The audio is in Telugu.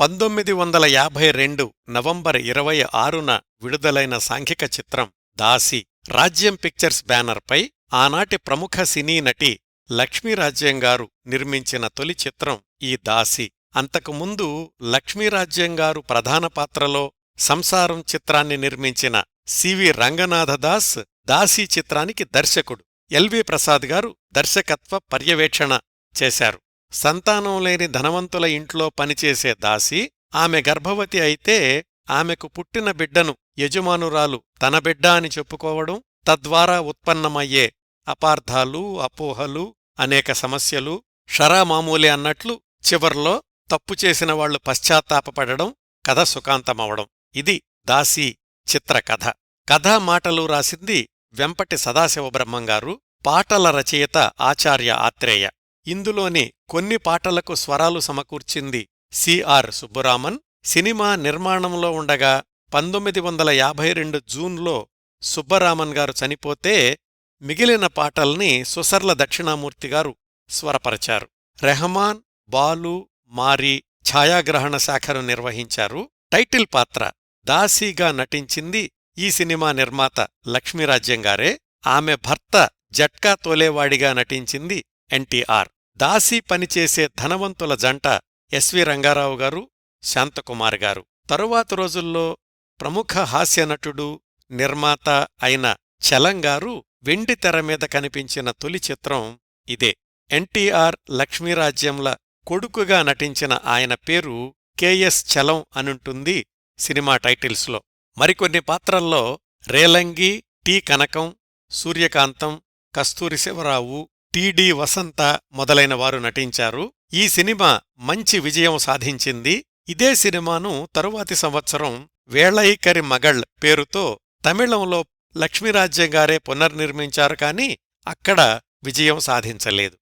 పంతొమ్మిది వందల యాభై రెండు నవంబర్ ఇరవై ఆరున విడుదలైన సాంఘిక చిత్రం దాసి రాజ్యం పిక్చర్స్ బ్యానర్పై ఆనాటి ప్రముఖ సినీ నటి లక్ష్మీరాజ్యం గారు నిర్మించిన తొలి చిత్రం ఈ దాసి. అంతకుముందు లక్ష్మీరాజ్యం గారు ప్రధాన పాత్రలో సంసారం చిత్రాన్ని నిర్మించిన సివి రంగనాథదాస్ దాసీ చిత్రానికి దర్శకుడు. ఎల్వి ప్రసాద్ గారు దర్శకత్వ పర్యవేక్షణ చేశారు. సంతానం లేని ధనవంతుల ఇంట్లో పనిచేసే దాసి ఆమె గర్భవతి అయితే ఆమెకు పుట్టిన బిడ్డను యజమానురాలు తన బిడ్డ అని చెప్పుకోవడం తద్వారా ఉత్పన్నమయ్యే అపార్థాలు అపోహలు అనేక సమస్యలు షరామామూలి అన్నట్లు చివర్లో తప్పు చేసిన వాళ్ళు పశ్చాత్తాపపడడం కథ సుఖాంతమవడం. ఇది దాసి చిత్రకథ కథా మాటలు రాసింది వెంపటి సదాశివబ్రహ్మంగారు పాటల రచయిత ఆచార్య ఆత్రేయ. ఇందులోని కొన్ని పాటలకు స్వరాలు సమకూర్చింది సిఆర్ సుబ్బురామన్. సినిమా నిర్మాణంలో ఉండగా పంతొమ్మిది వందల యాభై రెండు జూన్లో సుబ్బరామన్ గారు చనిపోతే మిగిలిన పాటల్ని సుసర్ల దక్షిణామూర్తి గారు స్వరపరచారు. రెహమాన్ బాలు మారి ఛాయాగ్రహణ శాఖను నిర్వహించారు. టైటిల్ పాత్ర దాసీగా నటించింది ఈ సినిమా నిర్మాత లక్ష్మీరాజ్యం గారే. ఆమె భర్త జట్కా తోలేవాడిగా నటించింది ఎన్టీఆర్. దాసీ పనిచేసే ధనవంతుల జంట ఎస్వి రంగారావు గారు శాంతకుమార్ గారు. తరువాత రోజుల్లో ప్రముఖ హాస్యనటుడు నిర్మాత అయిన చలంగారు వెండి తెర మీద కనిపించిన తొలి చిత్రం ఇదే. ఎన్టీఆర్ లక్ష్మీరాజ్యంల కొడుకుగా నటించిన ఆయన పేరు కెఎస్ చలం అనుంటుంది సినిమా టైటిల్స్లో. మరికొన్ని పాత్రల్లో రేలంగి టి కనకం సూర్యకాంతం కస్తూరి శివరావు టిడి వసంత మొదలైన వారు నటించారు. ఈ సినిమా మంచి విజయం సాధించింది. ఇదే సినిమాను తరువాతి సంవత్సరం వేళయికరి మగళ్ పేరుతో తమిళంలో లక్ష్మీరాజ్యం గారే పునర్నిర్మించారు కాని అక్కడ విజయం సాధించలేదు.